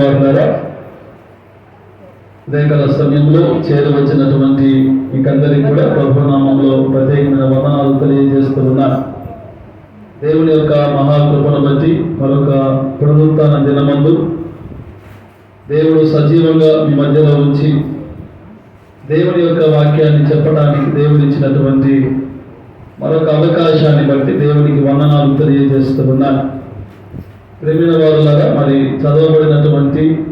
వారులారా ఉదయకాల సమయంలో చేరవచ్చినటువంటి మీకందరికీ కూడా ప్రభునామంలో ప్రత్యేకమైన వందనాలు తెలియజేస్తున్నా దేవుని యొక్క మహాకృపను బట్టి మరొక పునరుత్న దినమందు దేవుడు సజీవంగా మీ మధ్యలో ఉంచి దేవుని యొక్క వాక్యాన్ని చెప్పడానికి దేవుడు ఇచ్చినటువంటి మరొక అవకాశాన్ని బట్టి దేవునికి వందనాలు తెలియజేస్తున్నాను ప్రేమిన వారులాగా మరి చదవబడినటువంటి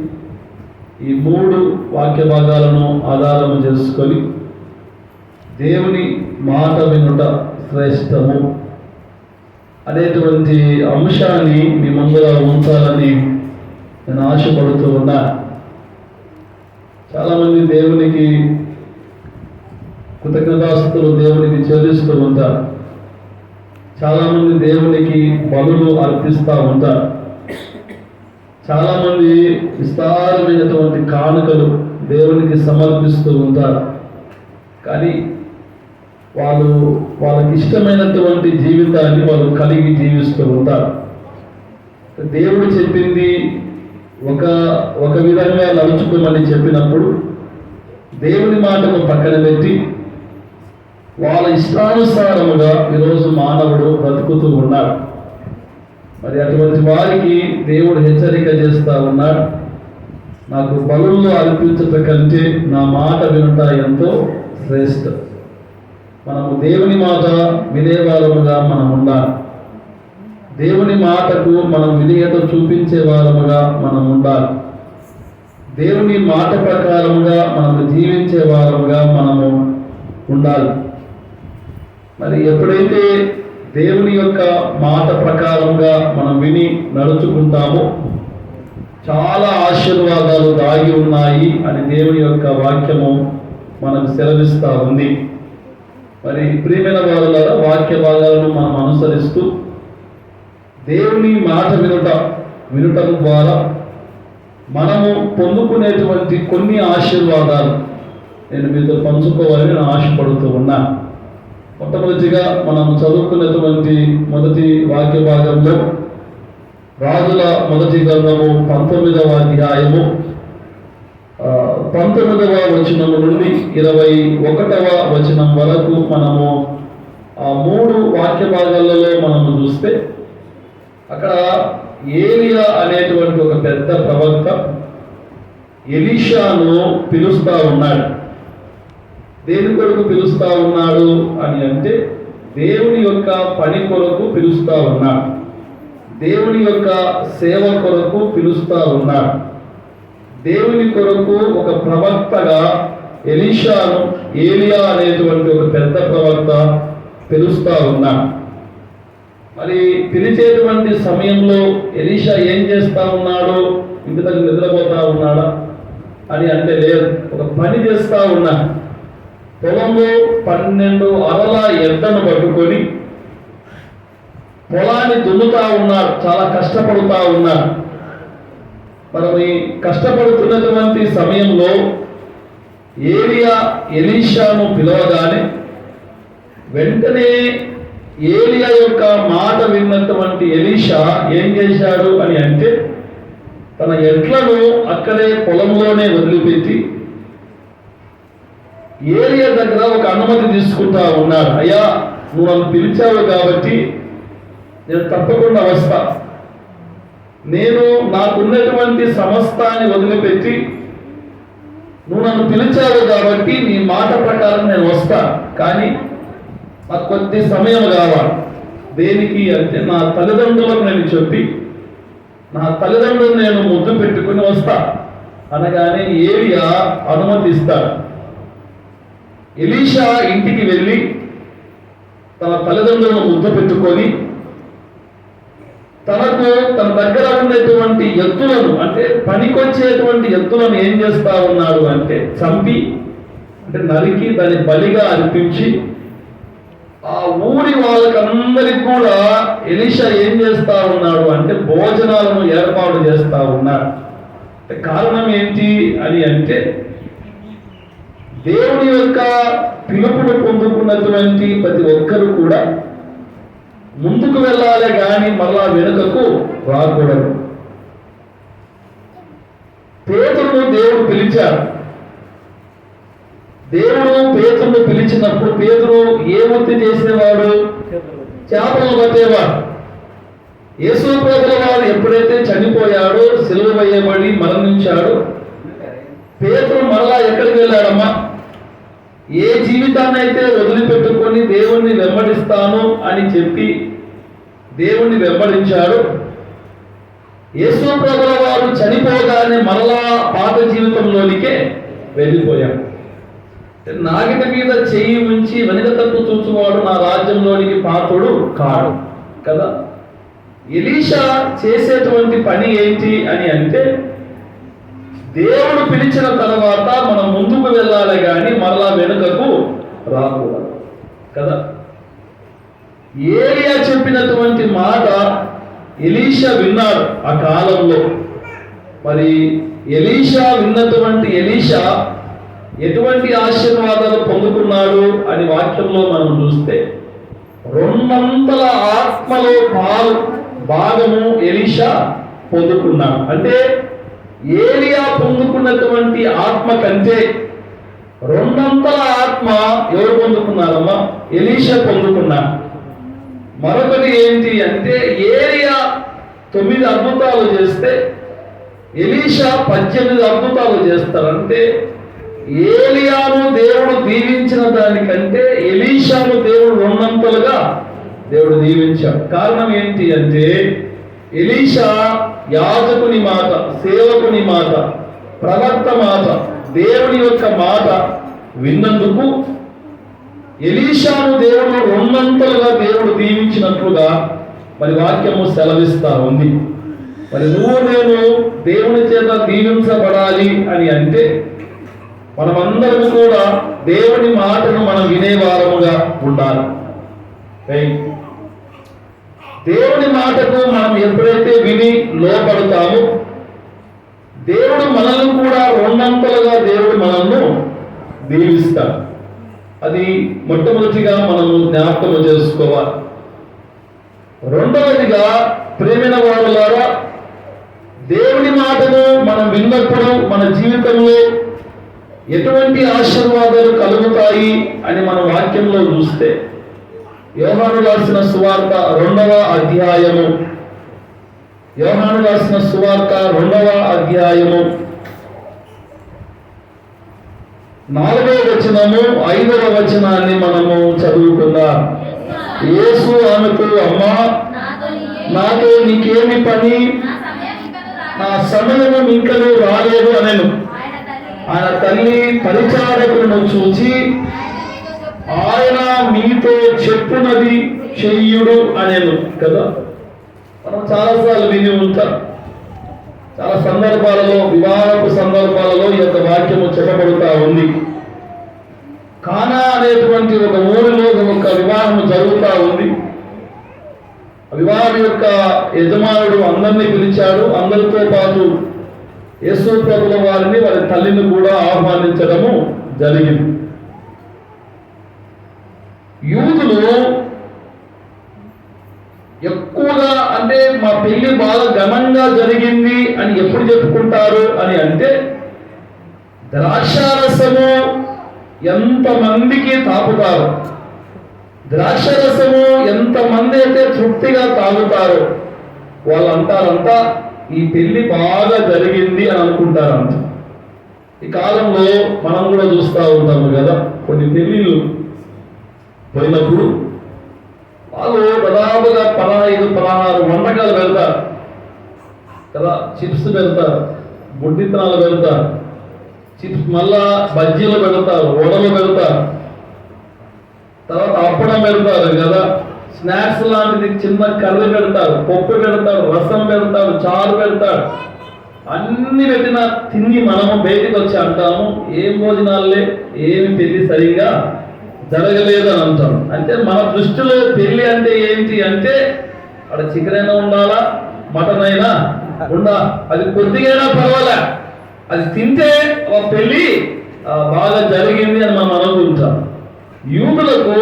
ఈ మూడు వాక్య భాగాలను ఆధారము చేసుకొని దేవుని మాట వినుట శ్రేష్టము అనేటువంటి అంశాన్ని మీ ముందర ఉంచాలని నేను ఆశపడుతూ ఉన్నా. చాలామంది దేవునికి కృతజ్ఞతాస్తులు దేవునికి చెల్లిస్తూ ఉంటారు. చాలామంది దేవునికి బలులు అర్పిస్తూ ఉంటారు. చాలామంది విస్తారమైనటువంటి కానుకలు దేవునికి సమర్పిస్తూ ఉంటారు. కానీ వాళ్ళు వాళ్ళకి ఇష్టమైనటువంటి జీవితాన్ని వాళ్ళు కలిగి జీవిస్తూ ఉంటారు. దేవుడు చెప్పింది ఒక ఒక విధంగా నడుచుకోమని చెప్పినప్పుడు దేవుని మాటను పక్కన పెట్టి వాళ్ళ ఇష్టానుసారముగా ఈరోజు మానవుడు బ్రతుకుతూ ఉన్నాడు. మరి అటువంటి వారికి దేవుడు హెచ్చరిక చేస్తా ఉన్నాడు. నాకు బలుల్లో అర్పించట కంటే నా మాట వినుట ఎంతో శ్రేష్ఠ మనము దేవుని మాట వినేవారముగా మనం ఉండాలి. దేవుని మాటకు మనం విధేయత చూపించే వారముగా మనం ఉండాలి. దేవుని మాట ప్రకారముగా మనము జీవించే వారముగా మనము ఉండాలి. మరి ఎప్పుడైతే దేవుని యొక్క మాట ప్రకారంగా మనం విని నడుచుకుంటామో. చాలా ఆశీర్వాదాలు దాగి ఉన్నాయి అని దేవుని యొక్క వాక్యము మనకు సెలవిస్తూ ఉంది. మరి ప్రియమైన వాళ్ళ వాక్య భాగాలను మనం అనుసరిస్తూ దేవుని మాట వినుట వినుటం ద్వారా మనము పొందుకునేటువంటి కొన్ని ఆశీర్వాదాలు నేను మీతో పంచుకోవాలని నేను ఆశపడుతూ ఉన్నాను మొట్టమొదటిగా మనం చదువుకున్నటువంటి మొదటి వాక్య భాగంలో రాజుల మొదటి గ్రంథము పంతొమ్మిదవ అధ్యాయము. పంతొమ్మిదవ వచనం నుండి ఇరవై ఒకటవ వచనం వరకు మనము ఆ మూడు వాక్య భాగాలలో మనము చూస్తే అక్కడ ఏలియా అనేటువంటి ఒక పెద్ద ప్రవక్త ఎలీషాను పిలుస్తా ఉన్నాడు. దేని కొరకు పిలుస్తా ఉన్నాడు అని అంటే దేవుని యొక్క పని కొరకు పిలుస్తా ఉన్నాడు. దేవుని యొక్క సేవ కొరకు పిలుస్తా ఉన్నాడు. దేవుని కొరకు ఒక ప్రవక్తగా ఎలీషాను ఏలియా అనేటువంటి ఒక పెద్ద ప్రవక్త పిలుస్తా ఉన్నాడు. మరి పిలిచేటువంటి సమయంలో ఎలీషా ఏం చేస్తా ఉన్నాడు? ఇంటి దగ్గర నిద్రపోతా ఉన్నాడా? అని అంటే లేదు. ఒక పని చేస్తా ఉన్నాడు. పొలంలో పన్నెండు అరల ఎద్దను పట్టుకొని పొలాన్ని దున్నుతా ఉన్నారు చాలా కష్టపడుతా ఉన్నారు. మరి కష్టపడుతున్నటువంటి సమయంలో ఏలియా ఎలీషాను పిలవగానే వెంటనే ఏలియా యొక్క మాట విన్నటువంటి ఎలీషా ఏం చేశాడు అని అంటే తన ఎడ్లను అక్కడే పొలంలోనే వదిలిపెట్టి ఏరియా దగ్గర ఒక అనుమతి తీసుకుంటా ఉన్నారు. అయ్యా నువ్వు నన్ను పిలిచావు కాబట్టి నేను తప్పకుండా వస్తా. నేను నాకున్నటువంటి సమస్తాన్ని వదిలిపెట్టి నువ్వు నన్ను పిలిచావు కాబట్టి నీ మాట ప్రకారం నేను వస్తా. కానీ నాకు కొద్ది సమయం కావాలి. దేనికి అంటే నా తల్లిదండ్రులకు నేను చెప్పి నా తల్లిదండ్రులను నేను ముద్దు పెట్టుకుని వస్తా. అనగానే ఏరియా అనుమతిస్తాడు. ఎలీషా ఇంటికి వెళ్ళి తన తల్లిదండ్రులను ముద్ద పెట్టుకొని తనకు తన దగ్గర ఉన్నటువంటి ఎత్తులను అంటే పనికొచ్చేటువంటి ఎత్తులను ఏం చేస్తా ఉన్నాడు అంటే చంపి అంటే నరికి దాన్ని బలిగా అర్పించి ఆ ఊరి వాళ్ళకందరికి కూడా ఎలీషా ఏం చేస్తా ఉన్నాడు అంటే భోజనాలను ఏర్పాటు చేస్తా ఉన్నాడు. కారణం ఏంటి అని అంటే దేవుని యొక్క పిలుపును పొందుకున్నటువంటి ప్రతి ఒక్కరు కూడా ముందుకు వెళ్ళాలి కానీ మళ్ళా వెనుకకు రాకూడదు. పేతుడు దేవుడు పిలిచాడు దేవుడు పేతుడు పిలిచినప్పుడు పేతుడు ఏ వృత్తి చేసేవాడు? చేపలు పట్టేవాడు. యేసు వారు ఎప్పుడైతే చనిపోయాడో సిలువ వేయబడి మరణించాడో పేతుడు మళ్ళా ఎక్కడికి వెళ్ళాడమ్మా? ఏ జీవితాన్ని అయితే వదిలిపెట్టుకొని దేవుణ్ణి వెంబడిస్తాను అని చెప్పి దేవుణ్ణి వెంబడించాడు యేసు ప్రభుల వారు చనిపోగానే మరలా పాత జీవితంలోనికే వెళ్ళిపోయాడు నాగిట మీద చెయ్యి ఉంచి వెనుక తప్పు చూచువాడు నా రాజ్యంలోనికి పాత్రుడు కాడు కదా? ఎలీషా చేసేటువంటి పని ఏంటి అని అంటే దేవుడు పిలిచిన తర్వాత మనం ముందుకు వెళ్ళాలి కానీ మరలా వెనుకకు రాకూడదు. కదా? ఏలియా చెప్పినటువంటి మాట ఎలీషా విన్నాడు ఆ కాలంలో. మరి ఎలీషా విన్నటువంటి ఎలీషా ఎటువంటి ఆశీర్వాదాలు పొందుకున్నాడు అని వాక్యంలో మనం చూస్తే రెండంతల ఆత్మలో పాలు భాగము ఎలీషా పొందుకున్నాడు. అంటే ఏలియా పొందుకున్నటువంటి ఆత్మ కంటే రెండంతల ఆత్మ ఎవరు పొందుకున్నారమ్మా? ఎలీషా పొందుకున్నా. మరొకటి ఏంటి అంటే ఏలియా తొమ్మిది అద్భుతాలు చేస్తే ఎలీషా పద్దెనిమిది అద్భుతాలు చేస్తారంటే ఏలియాను దేవుడు దీవించిన దానికంటే ఎలీషాను దేవుడు రెండంతలుగా దేవుడు దీవించాడు. కారణం ఏంటి అంటే ఎలీషా యాజకుని మాట సేవకుని మాట ప్రవక్త మాట దేవుని యొక్క మాట విన్నందుకు ఎలీషాను దేవుడు రెండంతలుగా దేవుడు దీవించినట్లుగా మరి వాక్యము సెలవిస్తా ఉంది. మరి నువ్వు నేను దేవుని చేత దీవించబడాలి అని అంటే మనమందరం కూడా దేవుని మాటను మనం వినేవారముగా ఉండాలి. రైట్ దేవుని మాటకు మనం ఎప్పుడైతే విని లోపడతామో దేవుడు మనల్ని కూడా రెండంతలుగా దేవుడు మనల్ని దీవిస్తాడు. అది మొట్టమొదటిగా మనము జ్ఞాపకం చేసుకోవాలి. రెండవదిగా ప్రేమిన వారులారా దేవుని మాటను మనం విన్నప్పుడు మన జీవితంలో ఎటువంటి ఆశీర్వాదాలు కలుగుతాయి అని మన వాక్యంలో చూస్తే యోహాను రాసిన సువార్త రెండవ అధ్యాయము. యోహాను రాసిన సువార్త రెండవ అధ్యాయము. నాలుగవ వచనము ఐదవ వచనాన్ని మనము చదువుకుందాం. యేసు ఆమెకు అమ్మా నాతో నీకేమి పని? నా సమయము ఇంకనూ రాలేదు అనను. ఆయన తల్లి పరిచారకులను చూచి ఆయన మీతో చెప్పున్నది చెయ్యుడు అనేను కదా? మనం చాలాసార్లు విని ఉంటాం. చాలా సందర్భాలలో వివాహపు సందర్భాలలో ఈ యొక్క వాక్యము చెప్పబడుతూ ఉంది. కానా అనేటువంటి ఒక ఊరిలో ఒక వివాహము జరుగుతూ ఉంది. వివాహం యొక్క యజమానుడు అందరినీ పిలిచాడు. అందరితో పాటు యేసు ప్రభుల వారిని వారి తల్లిని కూడా ఆహ్వానించడము జరిగింది యూదులు ఎక్కువగా అంటే మా బాగా ఘనంగా జరిగింది అని ఎప్పుడు చెప్పుకుంటారు అని అంటే ద్రాక్షారసము ఎంతమందికి తాపుతారు ద్రాక్షరసము ఎంతమంది అయితే తృప్తిగా తాగుతారో? వాళ్ళంటారంతా ఈ పెళ్ళి బాగా జరిగింది అని అనుకుంటారంట. ఈ కాలంలో మనం కూడా చూస్తూ ఉంటాము కదా కొన్ని పెళ్ళిళ్ళు పోయినప్పుడు వాళ్ళు దాదాపుగా పదహైదు పదహారు వంటకాలు పెడతారు కదా చిప్స్ పెడతారు గుడ్డితనాలు పెడతారు చిప్స్ మళ్ళా బజ్జీలు పెడతారు వడలు పెడతారు తర్వాత అప్పడం పెడతారు కదా స్నాక్స్ లాంటిది చిన్న కర్రీ పెడతారు పప్పు పెడతారు రసం పెడతారు చారు పెడతారు. అన్ని పెట్టిన తిని మనము బయటికి వచ్చి అంటాము ఏం భోజనాలే ఏమి పెళ్ళి సరిగా జరగలేదు అని అంటాం అంటే మన దృష్టిలో పెళ్ళి అంటే ఏంటి అంటే అక్కడ చికెన్ అయినా ఉండాలా? మటన్ అయినా ఉండా? అది కొద్దిగైనా పర్వాలే. అది తింటే ఒక పెళ్ళి బాగా జరిగింది అని మనం అనుకుంటాం. యూదులకు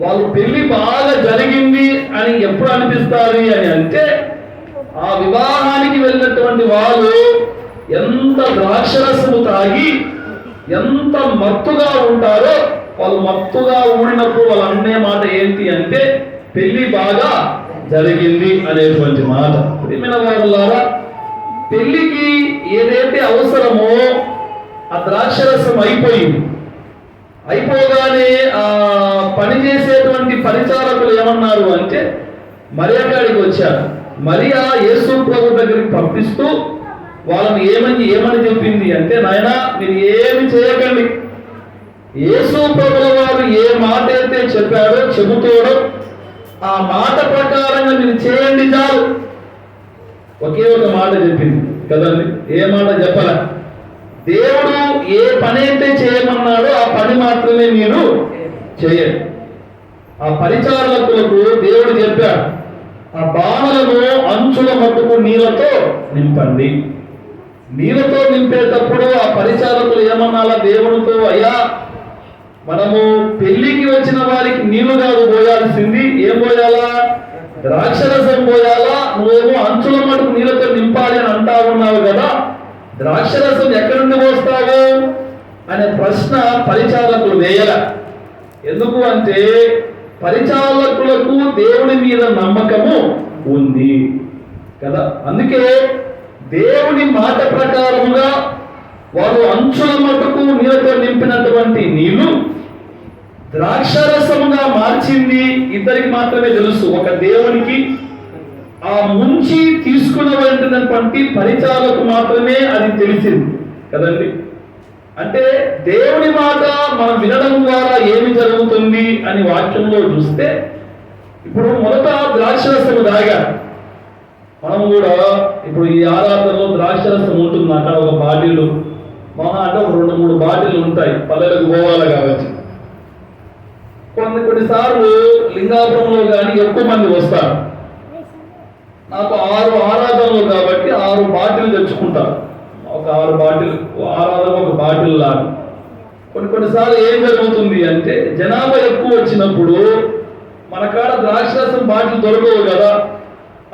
వాళ్ళు పెళ్ళి బాగా జరిగింది అని ఎప్పుడు అనిపిస్తారు అని అంటే ఆ వివాహానికి వెళ్ళినటువంటి వాళ్ళు ఎంత ద్రాక్షరసము తాగి ఎంత మత్తుగా ఉంటారో వాళ్ళు మత్తుగా ఊడినప్పుడు వాళ్ళు అనే మాట ఏంటి అంటే పెళ్ళి బాగా జరిగింది అనేటువంటి మాట. ప్రియమైన వారులారా పెళ్ళికి ఏదైతే అవసరమో ఆ ద్రాక్షరసం అయిపోయింది. అయిపోగానే ఆ పని చేసేటువంటి పరిచారకులు ఏమన్నారు అంటే మరియా కాడికి వచ్చారు. మరియా యేసు ప్రభు దగ్గరికి పంపిస్తూ వాళ్ళని ఏమని ఏమని చెప్పింది అంటే నాయన మీరు ఏమి చేయకండి. యేసు ప్రభుల వారు ఏ మాట అయితే చెప్పాడో చెబుతాడో ఆ మాట ప్రకారంగా మీరు చేయండి చాలు. ఒకే ఒక మాట చెప్పింది. కదండి? ఏ మాట చెప్పాల? దేవుడు ఏ పని అయితే చేయమన్నాడో ఆ పని మాత్రమే మీరు చేయండి. ఆ పరిచారకులకు దేవుడు చెప్పాడు ఆ బాణలను అంచుల మట్టుకు నీళ్ళతో నింపండి. నీళ్ళతో నింపేటప్పుడు ఆ పరిచారకులు ఏమన్నాలా? దేవుడితో అయ్యా మనము పెళ్ళికి వచ్చిన వారికి నీళ్ళు కాదు పోయాల్సింది. ఏం పోయాలా? ద్రాక్షరసం పోయాలా? నువ్వేమో అంచుల మటుకు నీళ్ళతో నింపాలి అని అంటా ఉన్నావు కదా. ద్రాక్షరసం ఎక్కడి నుండి పోస్తావు? అనే ప్రశ్న పరిచారకులు వేయల. ఎందుకు అంటే పరిచారకులకు దేవుని మీద నమ్మకము ఉంది కదా. అందుకే దేవుని మాట ప్రకారముగా వారు అంచుల మటుకు నీళ్ళతో నింపినటువంటి నీళ్ళు ద్రాక్షరసముగా మార్చింది ఇద్దరికి మాత్రమే తెలుసు. ఒక దేవునికి ఆ ముంచి తీసుకున్నటువంటి పరిచాలకు మాత్రమే అది తెలిసింది. కదండి? అంటే దేవుని మాట మనం వినడం ద్వారా ఏమి జరుగుతుంది అని వాక్యంలో చూస్తే ఇప్పుడు మొదట ద్రాక్షరసము దాగా. మనం కూడా ఇప్పుడు ఈ ఆరాధనలో ద్రాక్షరసం ఉంటుంది అక్కడ ఒక బాటిల్. మహా అంటే ఒక రెండు మూడు బాటిల్ ఉంటాయి. పల్లెలకు పోవాలి కాబట్టి కొన్ని కొన్నిసార్లు లింగాపురంలో కానీ ఎక్కువ మంది వస్తారు. నాకు ఆరు ఆరాధనలు కాబట్టి ఆరు బాటిల్ తెచ్చుకుంటారు. ఒక ఆరు బాటిల్ ఆరాధన ఒక బాటిల్ లాగా. కొన్ని కొన్నిసార్లు ఏం జరుగుతుంది అంటే జనాభా ఎక్కువ వచ్చినప్పుడు మన కాడ ద్రాక్షరసం బాటిల్ దొరకవు కదా.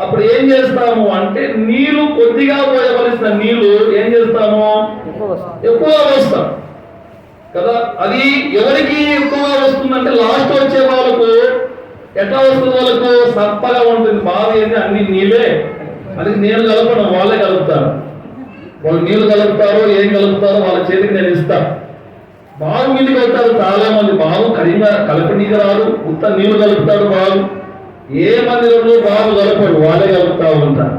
అప్పుడు ఏం చేస్తాము అంటే నీళ్ళు కొద్దిగా పోయవలసిన నీళ్ళు ఏం చేస్తాము? ఎక్కువ పోస్తాం కదా? అది ఎవరికి ఎక్కువగా వస్తుందంటే లాస్ట్ వచ్చే వాళ్ళకు ఎట్లా వస్తుంది వాళ్ళకు? సప్పగా ఉంటుంది బాధ ఏంటి అన్ని నీళ్ళే. అది నేను కలపడం వాళ్ళే కలుపుతారు. వాళ్ళు నీళ్ళు కలుపుతారో ఏం కలుపుతారో వాళ్ళ చేతికి నేను ఇస్తా. బాగు మీదకి వెళ్తారు చాలా మంది బాగు కడిగా కలపనీకి రాదు. ఉత్త నీళ్ళు కలుపుతాడు బాగు ఏ మందిరంలో బాగు కలపడు వాళ్ళే కలుపుతా ఉంటారు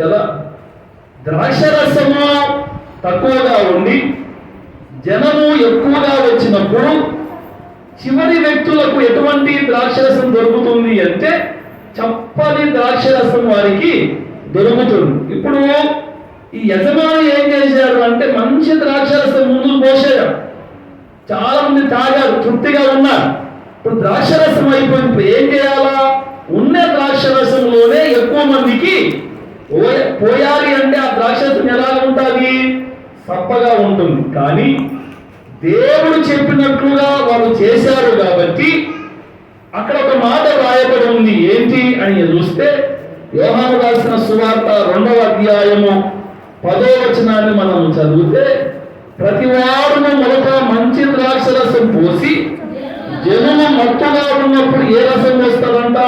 కదా? ద్రాక్షరసము తక్కువగా ఉండి జనము ఎక్కువగా వచ్చినప్పుడు చివరి వ్యక్తులకు ఎటువంటి ద్రాక్షరసం దొరుకుతుంది అంటే చప్పని ద్రాక్షరసం వారికి దొరుకుతుంది. ఇప్పుడు ఈ యజమాని ఏం చేశారు అంటే మంచి ద్రాక్షరసం ముందు పోసారు చాలా మంది తాగారు తృప్తిగా ఉన్నారు. ఇప్పుడు ద్రాక్షరసం అయిపోయింది ఇప్పుడు ఏం చేయాలా? ఉన్న ద్రాక్షరసంలోనే ఎక్కువ మందికి పోయాలి అంటే ఆ ద్రాక్షరసం ఎలా ఉంటుంది? తప్పగా ఉంటుంది. కానీ దేవుడు చెప్పినట్లుగా వాళ్ళు చేశారు కాబట్టి అక్కడ ఒక మాట రాయబడి ఉంది. ఏంటి అని చూస్తే యోహాను రాసిన సువార్త రెండవ అధ్యాయము పదో వచనాన్ని మనం చదివితే ప్రతి వాడును మొదట మంచి ద్రాక్ష రసం పోసి జనులు మత్తుగా ఉన్నప్పుడు ఏ రసం వస్తుందంట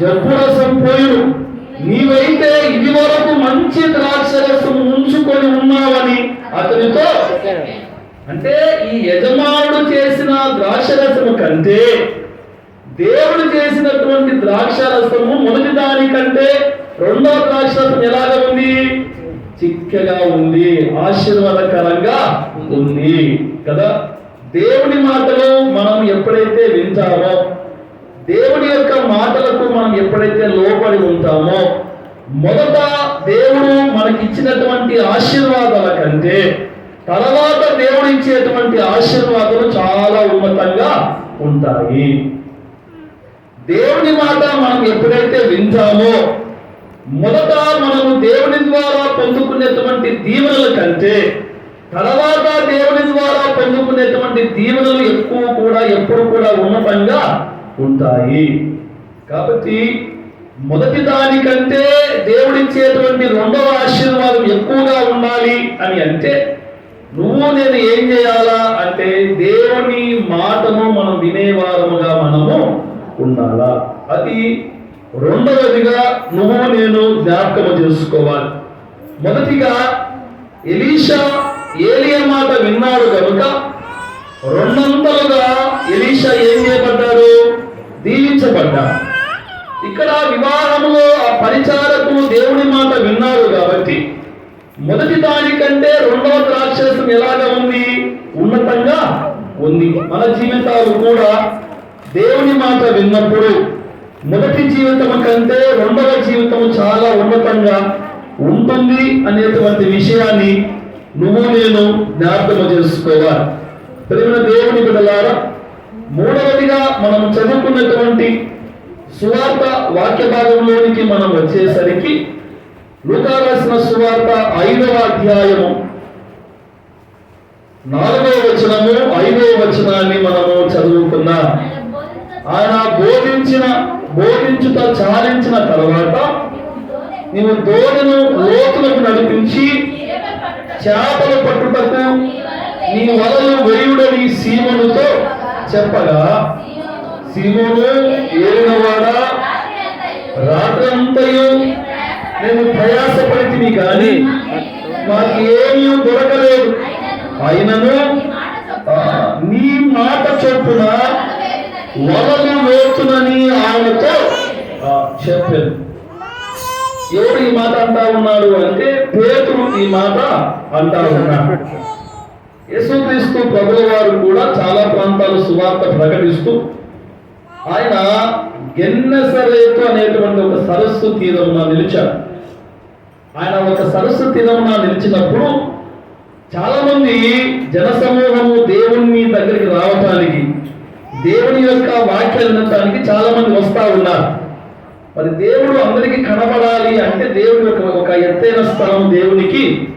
జబ్బు రసం పోయుడు అంటే ఈ యజమానుడు చేసిన ద్రాక్షరసము కంటే దేవుడు చేసినటువంటి ద్రాక్షరసము మొదటి దానికంటే రెండో ద్రాక్షరసం ఎలాగ ఉంది? చిక్కగా ఉంది ఆశీర్వాదకరంగా ఉంది. కదా? దేవుని మాటలు మనం ఎప్పుడైతే వింటామో దేవుని యొక్క మాటలకు మనం ఎప్పుడైతే లోపడి ఉంటామో మొదట దేవుడు మనకిచ్చినటువంటి ఆశీర్వాదాల కంటే తర్వాత దేవుడు ఇచ్చేటువంటి ఆశీర్వాదాలు చాలా ఉన్నతంగా ఉంటాయి. దేవుని మాట మనం ఎప్పుడైతే వింటామో మొదట మనము దేవుని ద్వారా పొందుకునేటువంటి దీవెనల కంటే తర్వాత దేవుని ద్వారా పొందుకునేటువంటి దీవెనలు ఎక్కువ కూడా ఎప్పుడు కూడా ఉన్నతంగా ఉంటాయి. కాబట్టి మొదటి దానికంటే దేవుడిచ్చేటువంటి రెండవ ఆశీర్వాదం ఎక్కువగా ఉండాలి అని అంటే నువ్వు నేను ఏం చేయాలా అంటే దేవుని మాటను మనం వినేవారముగా మనము ఉండాలా? అది రెండవదిగా నువ్వు నేను జ్ఞాపకం చేసుకోవాలి. మొదటిగా ఎలీషా ఏలియ మాట విన్నాడు కనుక రెండంతలుగా ఎలీషా ఏం చేయబడ్డాడు? దీవించబడ్డాడు. ఇక్కడ వివాహంలో ఆ పరిచారకు దేవుని మాట విన్నారు కాబట్టి మొదటి దానికంటే రెండవ ద్రాక్షరసం ఎలాగా ఉంది? ఉన్నతంగా ఉంది. మన జీవితాలు కూడా దేవుని మాట విన్నప్పుడు మొదటి జీవితం కంటే రెండవ జీవితం చాలా ఉన్నతంగా ఉంటుంది అనేటువంటి విషయాన్ని నువ్వు నేను జ్ఞాపకం చేసుకోవాలి. ప్రేమ దేవుని బిడ్డలారా మూడవదిగా మనం చదువుకున్నటువంటి సువార్త వాక్య భాగంలోనికి మనం వచ్చేసరికి లూకా రాసిన సువార్త ఐదవ అధ్యాయము. నాలుగవ వచనము ఐదవ వచనాన్ని మనము చదువుకున్నాం ఆయన బోధించిన బోధించుట చాలించిన తర్వాత నీవు దోణిను లోతులకు నడిపించి చేపలు పట్టుటకు నీ వలలు వేయుడని సీమనుతో చెప్పగా సీమను ఏలినవాడా? రాత్రంతయు నేను ప్రయాసపడితిని కానీ మాకు ఏమీ దొరకలేదు. అయినను నీ మాట చొప్పున వలలు వేస్తునని ఆయనతో చెప్పాను. ఎవరు ఈ మాట అంటా ఉన్నాడు అంటే పేతురు ఈ మాట అంటా ఉన్నాడు. యేసుక్రీస్తు ప్రభుల వారు కూడా చాలా ప్రాంతాలు సువార్త ప్రకటిస్తూ ఆయన గెన్నెసరేతు అనేటువంటి ఒక సరస్సు తీరమున నిలిచాడు. ఆయన ఒక సరస్సు తీరమున నిలిచినప్పుడు చాలా మంది జనసమూహము దేవుని దగ్గరికి రావటానికి దేవుని యొక్క వాక్యాలు వినటానికి చాలా మంది వస్తా ఉన్నారు. మరి దేవుడు అందరికీ కనబడాలి అంటే దేవుడు యొక్క ఒక ఎత్తైన స్థలం దేవునికి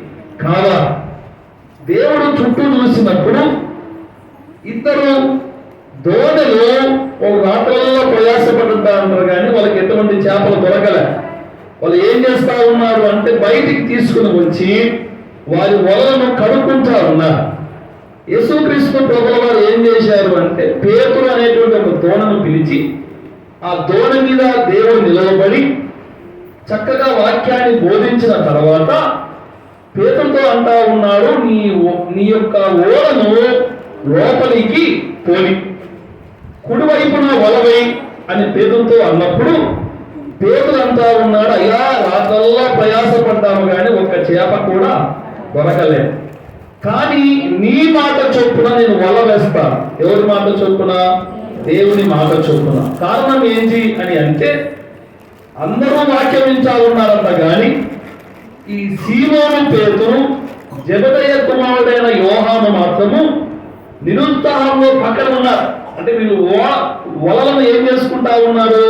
కావాలి. దేవుడు చుట్టూ చూసినప్పుడు ఇద్దరు దోణలు ఒక రాత్రులలో ప్రయాసపడుతా ఉంటారు కానీ వాళ్ళకి ఎటువంటి చేపలు దొరకలే. వాళ్ళు ఏం చేస్తా ఉన్నారు అంటే బయటికి తీసుకుని వచ్చి వారి వలలను కడుక్కుంటా ఉన్నారు. యేసుక్రీస్తు ప్రభుల వారు ఏం చేశారు అంటే పేతురు అనేటువంటి ఒక దోణను పిలిచి ఆ దోణ మీద దేవుడు నిలవబడి చక్కగా వాక్యాన్ని బోధించిన తర్వాత పేతులతో అంటా ఉన్నాడు నీ ఓ- నీ యొక్క ఓడను లోపలికి పోని కుడివైపున వలవై అని పేదలతో అన్నప్పుడు పేదలంతా ఉన్నాడు. అయ్యా రాత్రల్లా ప్రయాసపడ్డాము కానీ ఒక్క చేప కూడా దొరకలేదు. కానీ నీ మాట చొప్పున నేను వల వేస్తాను ఎవరి మాట చొప్పున? దేవుని మాట చొప్పున. కారణం ఏంటి అని అంటే అందరూ వాక్యమించాలన్నారంట ఉన్నారంట కానీ ఈ సీమోను పేరును జబదయ్య కుమారుడైన యోహాను మాత్రము నిరుత్సాహంలో పక్కన ఉన్నారు. అంటే వీళ్ళు వలలను ఏం చేసుకుంటా ఉన్నారు?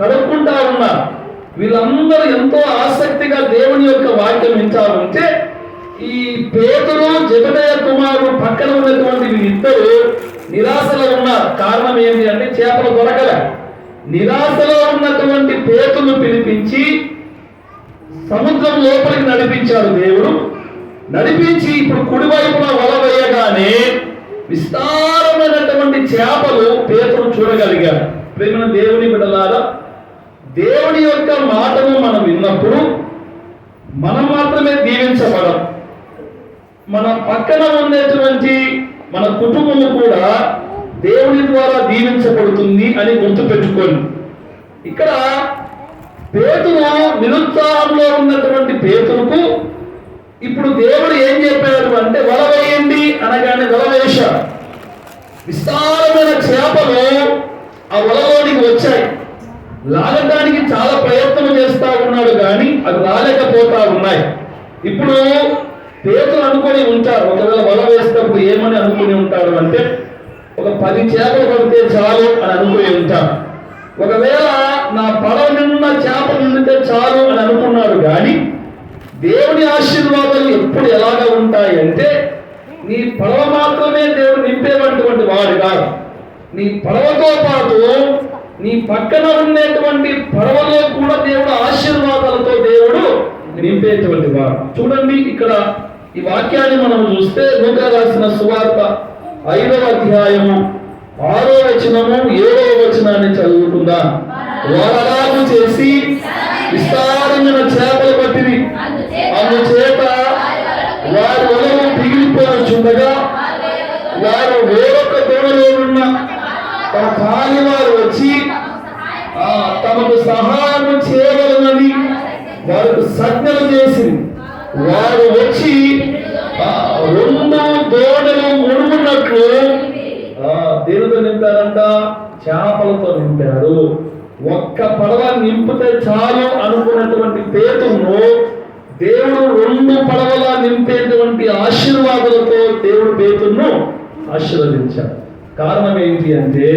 కడుక్కుంటా ఉన్నారు. వీళ్ళందరూ ఎంతో ఆసక్తిగా దేవుని యొక్క వాక్యం వింటా ఉంటే ఈ పేదలు జగదయ కుమారుడు పక్కన ఉన్నటువంటి వీళ్ళిద్దరు నిరాశలో ఉన్నారు. కారణం ఏంటి అంటే చేపలు దొరకల. నిరాశలో ఉన్నటువంటి పేతును పిలిపించి సముద్రం లోపలికి నడిపించాడు దేవుడు. నడిపించి ఇప్పుడు కుడివైపున వల వేయగానే విస్తారమైనటువంటి చేపలు పేతురు చూడగలిగారు. ప్రేమ దేవుని బిడలారా దేవుని యొక్క మాటను మనం విన్నప్పుడు మనం మాత్రమే దీవించబడం. మన పక్కన ఉన్నటువంటి మన కుటుంబము కూడా దేవుని ద్వారా దీవించబడుతుంది అని గుర్తుపెట్టుకోండి. ఇక్కడ పేతురు నిరుత్సాహంలో ఉన్నటువంటి పేతులకు ఇప్పుడు దేవుడు ఏం చెప్పాడు అంటే వల వేయండి అనగానే వల వేశాడు విస్తారమైన చేపలు ఆ వలలోనికి వచ్చాయి. లాగడానికి చాలా ప్రయత్నం చేస్తా ఉన్నాడు కానీ అవి రాలేకపోతా ఉన్నాయి. ఇప్పుడు పేతులు అనుకొని ఉంటారు ఒకవేళ వల వేసినప్పుడు ఏమని అనుకుని ఉంటారు అంటే ఒక పది చేపలు పడితే చాలు అని అనుకుని ఉంటారు. ఒకవేళ నా పడవ నిండా చేపలు నిండితే చాలు అని అనుకున్నాడు కానీ దేవుని ఆశీర్వాదాలు ఎప్పుడు ఎలాగా ఉంటాయి అంటే నీ పడవ మాత్రమే దేవుడు నింపేటటువంటి వాడు కాదు. నీ పడవతో పాటు నీ పక్కన ఉండేటువంటి పడవలో కూడా దేవుడు ఆశీర్వాదాలతో దేవుడు నింపేటువంటి వాడు. చూడండి ఇక్కడ ఈ వాక్యాన్ని మనం చూస్తే లూకా రాసిన సువార్త ఐదవ అధ్యాయము ఆరో వచనము ఏడవ వచనాన్ని చదువుకుందా? వారలాగు చేసి విస్తారమైన చేపలు పట్టింది అందుచేత వారి వలన ఉండగా వారు వేరొక దూడలో ఉన్న తమ కాలి వారు వచ్చి తమకు సహాయం చేయగలనని వారికి సజ్ఞలు చేసి వారు వచ్చి రెండు దోడలు ముడుగున్నట్లు ఆ, దేనితో నింపారంట? చేపలతో నింపారు. ఒక్క పడవ నింపితే చాలు అనుకున్నటువంటి పేతును దేవుడు రెండు పడవలా నింపేటువంటి ఆశీర్వాదాలతో దేవుడు పేతును ఆశీర్వదించాడు. కారణం ఏంటి అంటే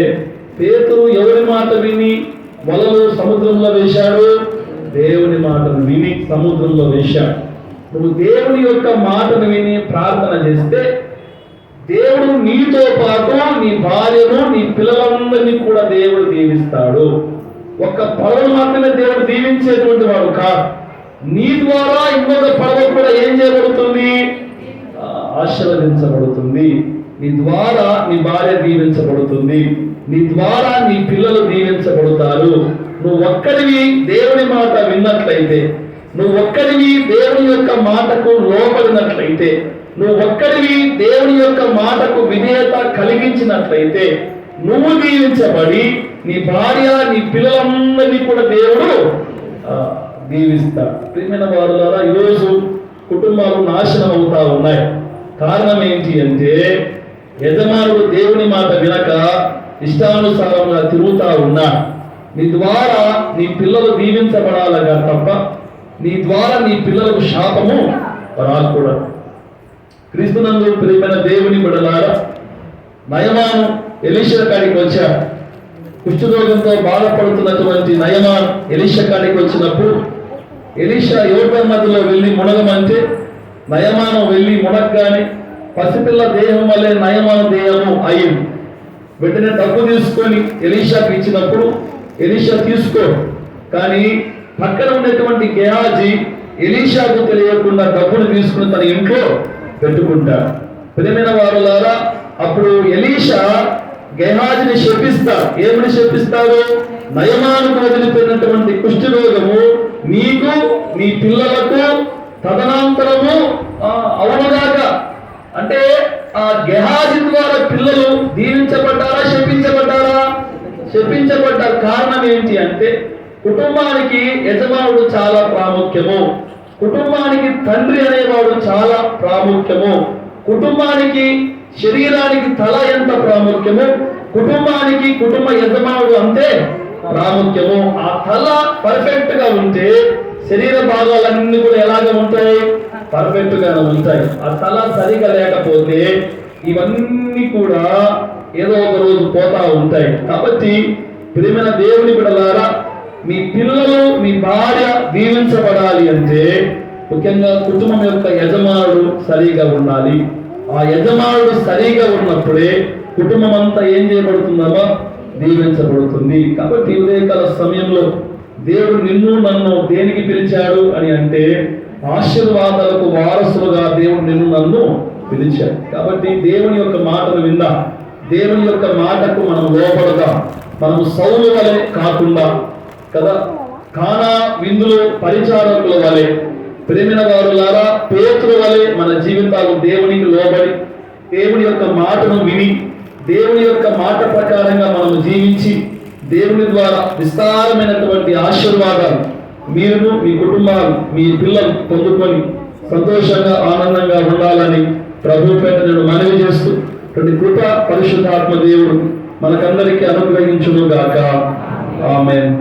పేతురు ఎవరి మాట విని వలలు సముద్రంలో వేశాడు? దేవుని మాటను విని సముద్రంలో వేశాడు. నువ్వు దేవుని యొక్క మాటను విని ప్రార్థన చేస్తే దేవుడు నీతో పాటు నీ భార్యను నీ పిల్లలందరినీ కూడా దేవుడు దీవిస్తాడు. ఒక్క పడవ మాత్రమే దేవుడు దీవించేటువంటి వాడు కాదు. నీ ద్వారా ఇంకొక పడవ కూడా ఏం చేయబడుతుంది? ఆశీర్వదించబడుతుంది. నీ ద్వారా నీ భార్య దీవించబడుతుంది. నీ ద్వారా నీ పిల్లలు దీవించబడతారు. నువ్వు ఒక్కడివి దేవుని మాట విన్నట్లయితే నువ్వు ఒక్కడివి దేవుని యొక్క మాటకు లోపడినట్లయితే నువ్వు ఒక్కడివి దేవుని యొక్క మాటకు విధేయత కలిగించినట్లయితే నువ్వు దీవించబడి నీ భార్య నీ పిల్లలందరినీ కూడా దేవుడు ఆ, దీవిస్తాడు ప్రియమైన వారు ద్వారా ఈరోజు కుటుంబాలు నాశనం అవుతా ఉన్నాయి. కారణం ఏంటి అంటే యజమానుడు దేవుని మాట వినక ఇష్టానుసారంగా తిరుగుతా ఉన్నా. నీ ద్వారా నీ పిల్లలు దీవించబడాలగా తప్ప నీ ద్వారా నీ పిల్లలకు శాపము రాకూడదు. క్రీస్తునందు ప్రియమైన దేవుని బిడలారా నయమాను ఎలీషా కాడికి వచ్చాడు కుష్ఠరోగంతో బాధపడుతున్నటువంటి నయమా ఎలీషా కాడికి వచ్చినప్పుడు ఎలీషా యోగం నదిలో వెళ్ళి మునగమంటే నయమానం వెళ్ళి మునగ్గానే పసిపిల్ల దేహం వల్లే నయమాన దేహము అయింది. వెంటనే డబ్బు తీసుకొని ఎలీషాకి ఇచ్చినప్పుడు ఎలీషా తీసుకో. కానీ పక్కన ఉండేటువంటి గేహాజీ ఎలీషాకు తెలియకుండా డబ్బును తీసుకుని తన ఇంట్లో పెట్టుకుంటాడు. ప్రియమైన వారులారా అప్పుడు ఎలీషా గెహాజిని శపిస్తా ఏమని శపిస్తారు? నయమానికి వదిలిపోయినటువంటి కుష్ఠరోగము నీకు నీ పిల్లలకు తదనంతరము ఆ, అంటే ఆ గెహాజి ద్వారా పిల్లలు దీవించబడ్డారా శపించబడ్డారా? శపించబడ్డారు. కారణం ఏంటి అంటే కుటుంబానికి యజమానుడు చాలా ప్రాముఖ్యము. కుటుంబానికి తండ్రి అనేవాడు చాలా ప్రాముఖ్యము. కుటుంబానికి శరీరానికి తల ఎంత ప్రాముఖ్యమో కుటుంబానికి కుటుంబ యజమానుడు అంతే ప్రాముఖ్యము. ఆ తల పర్ఫెక్ట్గా ఉంటే శరీర భాగాలన్నీ కూడా ఎలాగ ఉంటాయి? పర్ఫెక్ట్ గానే ఉంటాయి. ఆ తల సరిగా లేకపోతే ఇవన్నీ కూడా ఏదో ఒక రోజు పోతా ఉంటాయి. కాబట్టి ప్రేమైన దేవుని బిడలారా మీ పిల్లలు మీ భార్య దీవించబడాలి అంటే ముఖ్యంగా కుటుంబం యొక్క యజమానుడు సరిగా ఉండాలి. ఆ యజమానుడు సరిగా ఉన్నప్పుడే కుటుంబం అంతా ఏం చేయబడుతుందమ్మా దీవించబడుతుంది. కాబట్టి ఉదయకాల సమయంలో దేవుడు నిన్ను నన్ను దేనికి పిలిచాడు అని అంటే ఆశీర్వాదాలకు వారసులుగా దేవుడు నిన్ను నన్ను పిలిచాడు. కాబట్టి దేవుని యొక్క మాటను విందా? దేవుని యొక్క మాటకు మనం లోపడదాం మనము సౌలు వలె కాకుండా కదా? కానా విందులు పరిచారకుల వలె ప్రేమిన వారులారా పేతుల వలె మన జీవితాలు దేవునికి లోబడి దేవుని యొక్క మాటను విని దేవుని యొక్క మాట ప్రకారంగా మనం జీవించి దేవుని ద్వారా విస్తారమైనటువంటి ఆశీర్వాదాలు మీరును మీ కుటుంబాలు మీ పిల్లలు పొందుకొని సంతోషంగా ఆనందంగా ఉండాలని ప్రభు పేట నేను మనవి చేస్తూ ప్రతి కృప పరిశుద్ధాత్మ దేవుడు మనకందరికీ అనుగ్రహించును గాక ఆమెన్.